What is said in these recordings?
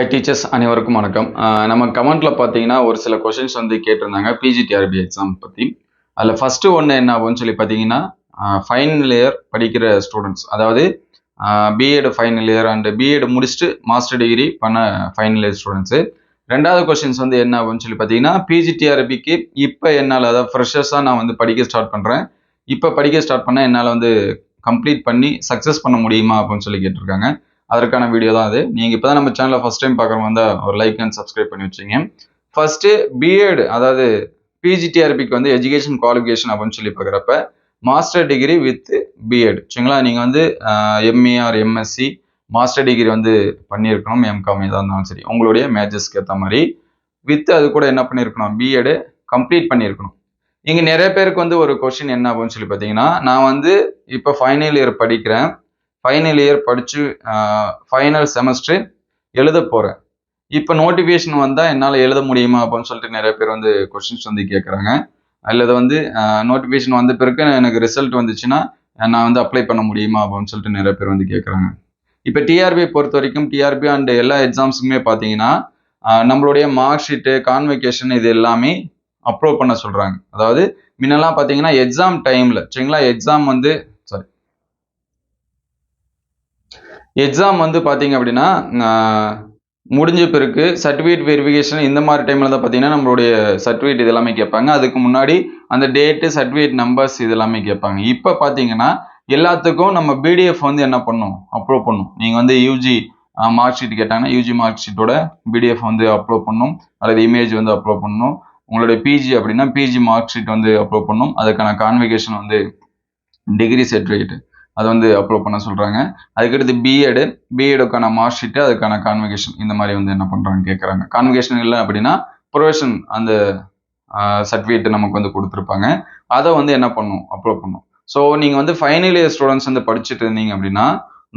High teachers அனைவருக்கும் வணக்கம். நம்ம கமெண்ட்ல பார்த்தீங்கன்னா ஒரு சில கொஷின்ஸ் வந்து கேட்டிருந்தாங்க. பிஜிடிஆர்பி எக்ஸாம் பற்றி அதில் ஃபஸ்ட்டு ஒன்று என்ன ஆகும்னு சொல்லி பார்த்தீங்கன்னா ஃபைனல் இயர் படிக்கிற ஸ்டூடெண்ட்ஸ் அதாவது BEd final year and BEd முடிச்சுட்டு மாஸ்டர் டிகிரி பண்ண ஃபைனல் இயர் ஸ்டூடெண்ட்ஸு ரெண்டாவது கொஷின்ஸ் வந்து என்ன ஆகும்னு சொல்லி பார்த்தீங்கன்னா பிஜிடிஆர்பிக்கு இப்போ என்னால் அதாவது ஃப்ரெஷர்ஸாக நான் வந்து படிக்க ஸ்டார்ட் பண்ணுறேன் இப்போ படிக்க ஸ்டார்ட் பண்ணால் என்னால் வந்து கம்ப்ளீட் பண்ணி சக்ஸஸ் பண்ண முடியுமா அப்படின்னு சொல்லி கேட்டிருக்காங்க. அதற்கான வீடியோ தான் அது. நீங்கள் இப்போ தான் நம்ம சேனலை ஃபஸ்ட் டைம் பார்க்குறவங்க வந்து ஒரு லைக் அண்ட் சப்ஸ்கிரைப் பண்ணி வச்சிங்க ஃபஸ்ட்டு பிஎட் அதாவது பிஜிடிஆர்பிக்கு வந்து எஜுகேஷன் குவாலிஃபிகேஷன் அப்படின்னு சொல்லி பார்க்குறப்ப மாஸ்டர் டிகிரி வித் பிஎட் சரிங்களா? நீங்கள் வந்து MA or MSc master degree வந்து பண்ணியிருக்கணும் எம்காம் எதாக இருந்தாலும் சரி. உங்களுடைய மேஜர்ஸ்க்கு ஏற்ற மாதிரி. வித் அது கூட என்ன பண்ணியிருக்கணும்? பிஎடு கம்ப்ளீட் பண்ணியிருக்கணும். இங்கே நிறைய பேருக்கு வந்து ஒரு கொஷின் என்ன அப்படின்னு சொல்லி பார்த்தீங்கன்னா நான் வந்து இப்போ ஃபைனல் இயர் படிக்கிறேன். ஃபைனல் இயர் படித்து ஃபைனல் செமஸ்டர் எழுத போகிறேன் இப்போ நோட்டிஃபிகேஷன் வந்தால் என்னால் எழுத முடியுமா அப்படின்னு சொல்லிட்டு நிறைய பேர் வந்து கொஷின்ஸ் வந்து கேட்குறாங்க அல்லது வந்து நோட்டிஃபிகேஷன் வந்த பிறகு எனக்கு ரிசல்ட் வந்துச்சுன்னா நான் வந்து அப்ளை பண்ண முடியுமா அப்படின்னு சொல்லிட்டு நிறைய பேர் வந்து கேட்குறாங்க இப்போ டிஆர்பி பொறுத்த வரைக்கும் டிஆர்பி அண்ட் எல்லா எக்ஸாம்ஸுக்குமே பார்த்தீங்கன்னா நம்மளுடைய மார்க் ஷீட்டு கான்வெகேஷன் இது எல்லாமே அப்ரூவ் பண்ண சொல்கிறாங்க அதாவது முன்னெல்லாம் பார்த்தீங்கன்னா எக்ஸாம் டைமில் சரிங்களா? எக்ஸாம் வந்து சாரி எக்ஸாம் வந்து பார்த்தீங்க அப்படின்னா முடிஞ்ச பிறகு சர்டிஃபிகேட் வெரிஃபிகேஷன் இந்த மாதிரி டைமில் தான் பார்த்தீங்கன்னா நம்மளுடைய சர்டிஃபிகேட் இது எல்லாமே கேட்பாங்க. அதுக்கு முன்னாடி அந்த டேட்டு சர்டிஃபிகேட் நம்பர்ஸ் இது எல்லாமே கேட்பாங்க. இப்போ பார்த்தீங்கன்னா எல்லாத்துக்கும் நம்ம பிடிஎஃப் வந்து என்ன பண்ணும்? அப்லோட் பண்ணும். நீங்கள் வந்து யூஜி மார்க் ஷீட் கேட்டாங்கன்னா யூஜி மார்க் ஷீட்டோட பிடிஎஃப் வந்து அப்லோட் பண்ணும். அல்லது இமேஜ் வந்து அப்லோட் பண்ணும். உங்களுடைய பிஜி அப்படின்னா பிஜி மார்க் ஷீட் வந்து அப்லோட் பண்ணும். அதுக்கான கான்வெகேஷன் வந்து டிகிரி சர்டிஃபிகேட் அது வந்து அப்லோட் பண்ண சொல்கிறாங்க அதுக்கடுத்து பிஎடு பிஎடுக்கான மார்க் ஷீட்டு அதுக்கான கான்வெகேஷன் இந்த மாதிரி வந்து என்ன பண்ணுறாங்க கேட்குறாங்க கான்வெகேஷன் இல்லை அப்படின்னா ப்ரொவேஷன் அந்த சர்டிஃபிகேட் நமக்கு வந்து கொடுத்துருப்பாங்க. அதை வந்து என்ன பண்ணும்? அப்லோட் பண்ணும். ஸோ நீங்கள் வந்து ஃபைனல் இயர் ஸ்டூடெண்ட்ஸ் வந்து படிச்சுட்டு இருந்தீங்க அப்படின்னா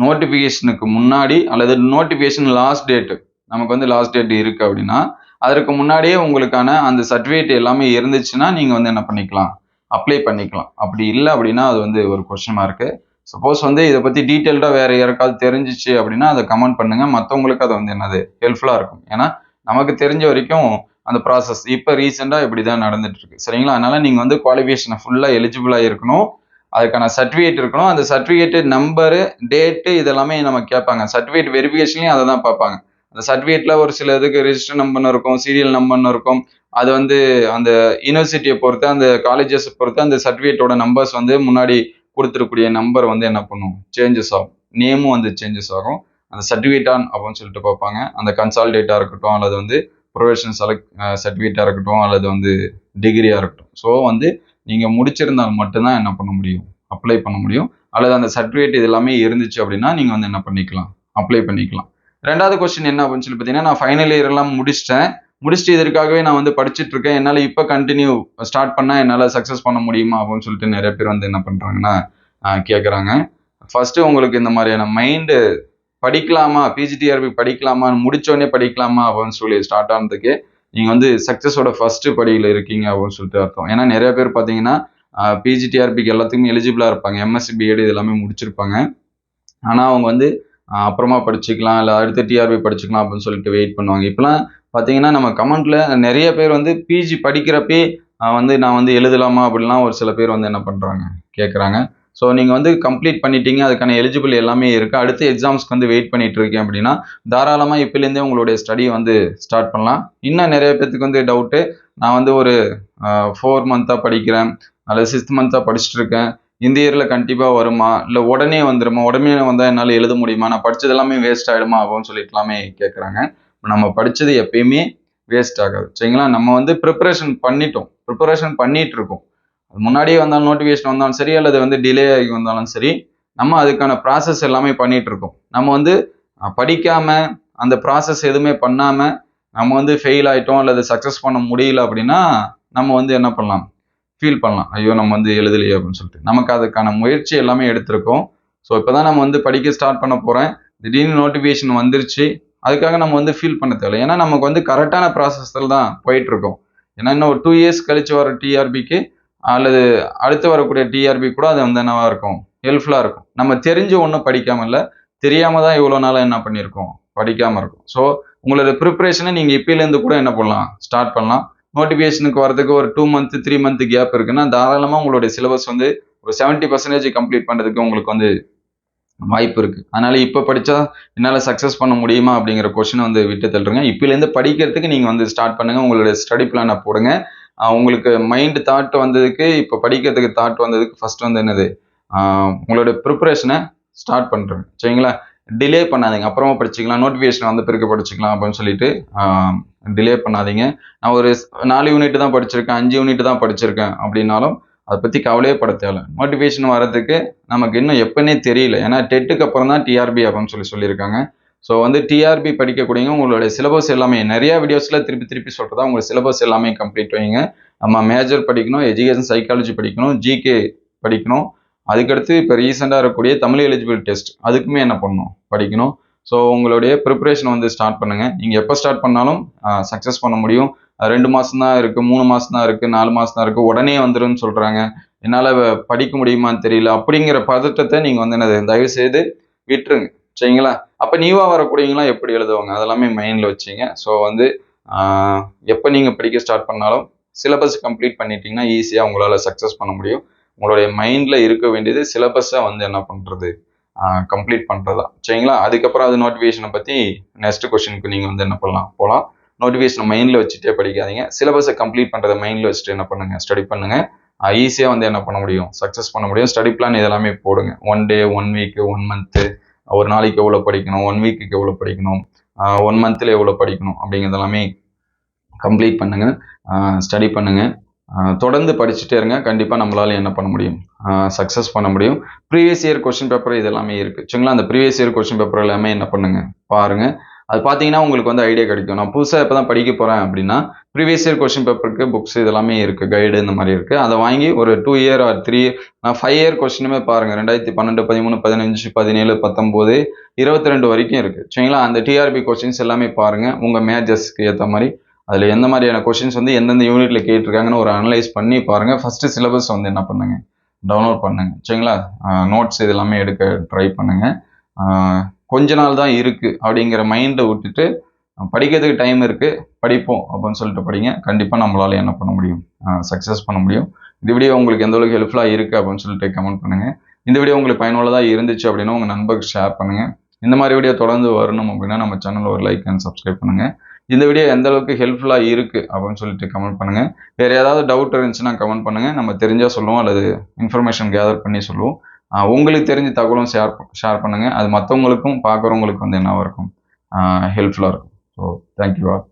நோட்டிஃபிகேஷனுக்கு முன்னாடி அல்லது நோட்டிஃபிகேஷன் லாஸ்ட் டேட்டு நமக்கு வந்து லாஸ்ட் டேட் இருக்குது அப்படின்னா அதற்கு முன்னாடியே உங்களுக்கான அந்த சர்டிஃபிகேட் எல்லாமே இருந்துச்சுன்னா நீங்கள் வந்து என்ன பண்ணிக்கலாம்? அப்ளை பண்ணிக்கலாம். அப்படி இல்லை அப்படின்னா அது வந்து ஒரு கொஸ்டின் இருக்குது சப்போஸ் வந்து இதை பற்றி டீட்டெயில்டாக வேறு யாருக்காவது தெரிஞ்சிச்சு அப்படின்னா அதை கமெண்ட் பண்ணுங்கள் மற்றவங்களுக்கு அது வந்து என்னது? ஹெல்ப்ஃபுல்லாக இருக்கும். ஏன்னா நமக்கு தெரிஞ்ச வரைக்கும் அந்த ப்ராசஸ் இப்போ ரீசெண்டாக இப்படி தான் நடந்துட்டுருக்கு. சரிங்களா? அதனால் நீங்கள் வந்து குவாலிஃபிகேஷனை ஃபுல்லாக எலிஜிபிளாக இருக்கணும். அதுக்கான சர்டிஃபிகேட் இருக்கணும். அந்த சர்டிஃபிகேட்டு நம்பரு டேட்டு இதெல்லாமே நம்ம கேட்பாங்க. சர்டிஃபிகேட் வெரிஃபிகேஷன்லையும் அதை தான் பார்ப்பாங்க. அந்த சர்டிஃபிகேட்டில் ஒரு சில இதுக்கு ரிஜிஸ்டர் நம்பர்னு இருக்கும் சீரியல் நம்பர்னு இருக்கும். அது வந்து அந்த யூனிவர்சிட்டியை பொறுத்து அந்த காலேஜஸை பொறுத்து அந்த சர்டிஃபிகேட்டோட நம்பர்ஸ் வந்து முன்னாடி கொடுத்துருக்கூடிய நம்பர் வந்து என்ன பண்ணும்? சேஞ்சஸ் ஆகும். நேமும் வந்து சேஞ்சஸ் ஆகும். அந்த சர்டிஃபிகேட்டான் அப்படின்னு சொல்லிட்டு பார்ப்பாங்க. அந்த கன்சால்டேட்டாக இருக்கட்டும் அல்லது வந்து ப்ரொஃபஷனல் செலக்ட் சர்டிஃபிகேட்டாக இருக்கட்டும் அல்லது வந்து டிகிரியாக இருக்கட்டும். ஸோ வந்து நீங்கள் முடிச்சிருந்தால் மட்டும்தான் என்ன பண்ண முடியும்? அப்ளை பண்ண முடியும். அல்லது அந்த சர்டிஃபிகேட் இது எல்லாமே இருந்துச்சு அப்படின்னா நீங்கள் வந்து என்ன பண்ணிக்கலாம்? அப்ளை பண்ணிக்கலாம். ரெண்டாவது கொஸ்டின் என்ன அப்படின்னு சொல்லி பார்த்தீங்கன்னா நான் ஃபைனல் இயர் எல்லாம் முடிச்சிட்டேன். முடிச்சுட்டு இதற்காகவே நான் வந்து படிச்சுட்டு இருக்கேன் என்னால் இப்போ கண்டினியூ ஸ்டார்ட் பண்ணால் என்னால் சக்ஸஸ் பண்ண முடியுமா அப்படின்னு சொல்லிட்டு நிறைய பேர் வந்து என்ன பண்ணுறாங்கன்னா கேட்குறாங்க ஃபஸ்ட்டு உங்களுக்கு இந்த மாதிரியான மைண்டு படிக்கலாமா? பிஜிடிஆர்பி படிக்கலாமா? முடிச்சோடனே படிக்கலாமா? அப்படின்னு சொல்லி ஸ்டார்ட் ஆனதுக்கு நீங்கள் வந்து சக்ஸஸோட ஃபஸ்ட்டு படியில் இருக்கீங்க அப்படின்னு சொல்லிட்டு அர்த்தம். ஏன்னா நிறைய பேர் பார்த்தீங்கன்னா பிஜிடிஆர்பிக்கு எல்லாத்துக்குமே எலிஜிபிளாக இருப்பாங்க. எம்எஸ்சி பிஎட் இது எல்லாமே முடிச்சிருப்பாங்க. ஆனால் அவங்க வந்து அப்புறமா படிச்சுக்கலாம். இல்லை அடுத்த டிஆர்பி படிச்சுக்கலாம் அப்படின்னு சொல்லிட்டு வெயிட் பண்ணுவாங்க. இப்போலாம் பார்த்தீங்கன்னா நம்ம கமெண்ட்ல நிறைய பேர் வந்து பிஜி படிக்கிறப்பே வந்து நான் வந்து எழுதலாமா அப்படிலாம் ஒரு சில பேர் வந்து என்ன பண்ணுறாங்க கேட்குறாங்க ஸோ நீங்கள் வந்து கம்ப்ளீட் பண்ணிட்டீங்க அதுக்கான எலிஜிபிள் எல்லாமே இருக்குது அடுத்த எக்ஸாம்ஸ்க்கு வந்து வெயிட் பண்ணிட்டு இருக்கேன் அப்படின்னா தாராளமாக இப்போலேருந்தே உங்களுடைய ஸ்டடி வந்து ஸ்டார்ட் பண்ணலாம். இன்னும் நிறைய பேர்த்துக்கு வந்து டவுட்டு நான் வந்து ஒரு ஃபோர் மந்த்தாக படிக்கிறேன் அல்லது சிக்ஸ்த் மந்த்தாக படிச்சுட்டு இருக்கேன். இந்த இயரில் கண்டிப்பாக வருமா? இல்லை உடனே வந்துடுமா உடனே வந்தால் என்னால் எழுத முடியுமா? நான் படித்தது எல்லாமே வேஸ்ட் ஆகிடுமா அப்படின்னு சொல்லிட்டு எல்லாமே கேட்குறாங்க நம்ம படித்தது எப்பயுமே வேஸ்ட் ஆகாது. சரிங்களா? நம்ம வந்து ப்ரிப்பரேஷன் பண்ணிட்டோம். ப்ரிப்பரேஷன் பண்ணிட்டு இருக்கோம் முன்னாடியே வந்தாலும் நோட்டிஃபிகேஷன் வந்தாலும் சரி அல்லது வந்து டிலே ஆகி வந்தாலும் சரி நம்ம அதுக்கான ப்ராசஸ் எல்லாமே பண்ணிட்டு இருக்கோம் நம்ம வந்து படிக்காம அந்த ப்ராசஸ் எதுவுமே பண்ணாம நம்ம வந்து ஃபெயில் ஆயிட்டோம் அல்லது சக்ஸஸ் பண்ண முடியல அப்படின்னா நம்ம வந்து என்ன பண்ணலாம்? ஃபீல் பண்ணலாம். ஐயோ நம்ம வந்து எழுதலையே அப்படின்னு சொல்லிட்டு. நமக்கு அதுக்கான முயற்சி எல்லாமே எடுத்திருக்கோம். ஸோ இப்போதான் நம்ம வந்து படிக்க ஸ்டார்ட் பண்ண போகிறேன் திடீர்னு நோட்டிஃபிகேஷன் வந்துருச்சு. அதுக்காக நம்ம வந்து ஃபீல் பண்ண தேவை ஏன்னா நமக்கு வந்து கரெக்டான ப்ராசஸில் தான் போயிட்டுருக்கோம். ஏன்னா இன்னும் ஒரு டூ இயர்ஸ் கழித்து வர டிஆர்பிக்கு அல்லது அடுத்து வரக்கூடிய டிஆர்பி கூட அது வந்து என்னவாக இருக்கும்? ஹெல்ப்ஃபுல்லாக இருக்கும். நம்ம தெரிஞ்சு ஒன்றும் படிக்காம இல்லை தெரியாமல் தான் இவ்வளோ நாளாக என்ன பண்ணியிருக்கோம்? படிக்காமல் இருக்கும். ஸோ உங்களோட ப்ரிப்பரேஷனை நீங்கள் இப்போலேருந்து கூட என்ன பண்ணலாம்? ஸ்டார்ட் பண்ணலாம். நோட்டிஃபிகேஷனுக்கு வரதுக்கு ஒரு two month three month gap இருக்குன்னா தாராளமாக உங்களுடைய சிலபஸ் வந்து ஒரு செவன்ட்டி பர்சன்டேஜ் கம்ப்ளீட் பண்ணுறதுக்கு உங்களுக்கு வந்து வாய்ப்பு இருக்குது அதனால் இப்போ படித்தா என்னால் சக்ஸஸ் பண்ண முடியுமா அப்படிங்கிற கொஷினை வந்து விட்டு தள்ளுறங்க. இப்போலேருந்து படிக்கிறதுக்கு நீங்கள் வந்து ஸ்டார்ட் பண்ணுங்கள் உங்களுடைய ஸ்டடி பிளானை போடுங்க. உங்களுக்கு மைண்ட் தாட் வந்ததுக்கு இப்போ படிக்கிறதுக்கு தாட் வந்ததுக்கு ஃபர்ஸ்ட் வந்து என்னது? உங்களுடைய ப்ரிப்பரேஷனை ஸ்டார்ட் பண்ணுறேன் சரிங்களா? டிலே பண்ணாதீங்க. அப்புறமா படிச்சுக்கலாம். நோட்டிஃபிகேஷன் வந்து பிறகு படிச்சுக்கலாம் அப்படின்னு சொல்லிட்டு டிலே பண்ணாதீங்க. நான் ஒரு நாலு யூனிட் தான் படிச்சிருக்கேன். அஞ்சு யூனிட் தான் படிச்சிருக்கேன் அப்படின்னாலும் அதை பற்றி கவலையே பட தேவை நோட்டிஃபிகேஷன் வரதுக்கு நமக்கு இன்னும் எப்பனே தெரியல. ஏன்னா டெட்டுக்கு அப்புறம் தான் டிஆர்பி அப்படின்னு சொல்லி சொல்லியிருக்காங்க. ஸோ வந்து டிஆர்பி படிக்கக்கூடியவங்க உங்களுடைய சிலபஸ் எல்லாமே நிறையா வீடியோஸில் திருப்பி திருப்பி சொல்கிறதா உங்கள் சிலபஸ் எல்லாமே கம்ப்ளீட் வைங்க. நம்ம மேஜர் படிக்கணும் எஜுகேஷன் சைக்காலஜி படிக்கணும் ஜிகே படிக்கணும். அதுக்கடுத்து இப்போ ரீசெண்டாக இருக்கக்கூடிய தமிழ் எலிஜிபிள் டெஸ்ட் அதுக்குமே என்ன பண்ணணும்? படிக்கணும். ஸோ உங்களுடைய ப்ரிப்பரேஷன் வந்து ஸ்டார்ட் பண்ணுங்கள் நீங்கள் எப்போ ஸ்டார்ட் பண்ணாலும் சக்ஸஸ் பண்ண முடியும். ரெண்டு மாதம் தான் இருக்குது மூணு மாதம் தான் இருக்குது நாலு மாதம் தான் இருக்குது உடனே வந்துடும் சொல்கிறாங்க என்னால் படிக்க முடியுமான்னு தெரியல. அப்படிங்கிற பதட்டத்தை நீங்கள் வந்து என்னது தயவு செய்து விட்டுருங்க. சரிங்களா? அப்போ நீவா வரக்கூடியவங்களாம் எப்படி எழுதுவாங்க? அதெல்லாமே மைண்டில் வச்சிங்க. ஸோ வந்து எப்போ நீங்கள் படிக்க ஸ்டார்ட் பண்ணாலும் சிலபஸ் கம்ப்ளீட் பண்ணிட்டீங்கன்னா ஈஸியாக உங்களால் சக்ஸஸ் பண்ண முடியும். உங்களுடைய மைண்டில் இருக்க வேண்டியது சிலபஸை வந்து என்ன பண்ணுறது கம்ப்ளீட் பண்ணுறதா சரிங்களா? அதுக்கப்புறம் அது நோட்டிஃபிகேஷனை பற்றி நெக்ஸ்ட் கொஷினுக்கு நீங்கள் வந்து என்ன பண்ணலாம்? போகலாம் நோட்டிஃபிகேஷன் மைண்டில் வச்சுட்டே படிக்காதீங்க. சிலபஸை கம்ப்ளீட் பண்ணுறதை மைண்டில் வச்சுட்டு என்ன பண்ணுங்கள் ஸ்டடி பண்ணுங்கள் ஈஸியாக வந்து என்ன பண்ண முடியும்? சக்ஸஸ் பண்ண முடியும். ஸ்டடி பிளான் இதெல்லாமே போடுங்க. One day one week one month ஒரு நாளைக்கு எவ்வளோ படிக்கணும்? ஒன் வீக்குக்கு எவ்வளோ படிக்கணும்? ஒன் மந்த்தில் எவ்வளோ படிக்கணும்? அப்படிங்கிறதெல்லாமே கம்ப்ளீட் பண்ணுங்கள் ஸ்டடி பண்ணுங்கள் தொடர்ந்து படிச்சுட்டே இருங்க. கண்டிப்பாக நம்மளால என்ன பண்ண முடியும்? சக்ஸஸ் பண்ண முடியும். ப்ரீவியஸ் இயர் கொஸ்டின் பேப்பர் இது எல்லாமே சரிங்களா? அந்த ப்ரீவியஸ் இயர் கொஷின் பேப்பர் எல்லாமே என்ன பண்ணுங்கள் பாருங்கள் அது பார்த்தீங்கன்னா உங்களுக்கு வந்து ஐடியா கிடைக்கும். நான் புதுசாக இப்போ தான் படிக்க போகிறேன் அப்படின்னா ப்ரீவியஸ் இயர் கொஷின் பேப்பருக்கு புக்ஸ் இதெல்லாமே இருக்குது கைடு இந்த மாதிரி இருக்குது அதை வாங்கி ஒரு டூ இயர் ஆர் த்ரீ நான் ஃபைவ் இயர் கொஸ்டினுமே பாருங்கள் ரெண்டாயிரத்தி பன்னெண்டு பதிமூணு பதினஞ்சு பதினேழு பத்தொம்போது இருபத்தி ரெண்டு வரைக்கும் இருக்குது சரிங்களா? அந்த டிஆர்பி கொஷின்ஸ் எல்லாமே பாருங்கள் உங்கள் மேஜர்ஸ்க்கு ஏற்ற மாதிரி அதில் எந்த மாதிரியான கொஷின்ஸ் வந்து எந்தெந்த யூனிட்ல கேட்டிருக்காங்கன்னு ஒரு அனலைஸ் பண்ணி பாருங்கள் ஃபஸ்ட்டு சிலபஸ் வந்து என்ன பண்ணுங்க? டவுன்லோட் பண்ணுங்க. சரிங்களா? நோட்ஸ் இது எல்லாமே எடுக்க ட்ரை பண்ணுங்க. கொஞ்ச நாள் தான் இருக்கு அப்படிங்கிற மைண்டை விட்டுட்டு படிக்கிறதுக்கு டைம் இருக்கு படிப்போம் அப்படின்னு சொல்லிட்டு படிங்க. கண்டிப்பாக நம்மளால என்ன பண்ண முடியும்? சக்ஸஸ் பண்ண முடியும். இந்த வீடியோ உங்களுக்கு எந்த அளவுக்கு ஹெல்ப்ஃபுல்லாக இருக்கு அப்படின்னு சொல்லிட்டு கமெண்ட் பண்ணுங்க. இந்த வீடியோ உங்களுக்கு பயனுள்ளதாக இருந்துச்சு அப்படின்னா உங்கள் நண்பருக்கு ஷேர் பண்ணுங்க. இந்த மாதிரி வீடியோ தொடர்ந்து வரணும் அப்படின்னா நம்ம சேனல் ஒரு லைக் அண்ட் சப்ஸ்கிரைப் பண்ணுங்க. இந்த வீடியோ எந்த அளவுக்கு ஹெல்ப்ஃபுல்லாக இருக்குது அப்படின்னு சொல்லிட்டு கமெண்ட் பண்ணுங்க. வேறு ஏதாவது டவுட் இருந்துச்சுன்னா கமெண்ட் பண்ணுங்க. நம்ம தெரிஞ்சால் சொல்லுவோம் அல்லது இன்ஃபர்மேஷன் கேதர் பண்ணி சொல்லுவோம். உங்களுக்கு தெரிஞ்ச தகவலும் ஷேர் ஷேர் பண்ணுங்கள் அது மற்றவங்களுக்கும் பார்க்குறவங்களுக்கு வந்து என்னவாக இருக்கும்? ஹெல்ப்ஃபுல்லாக இருக்கும். So thank you all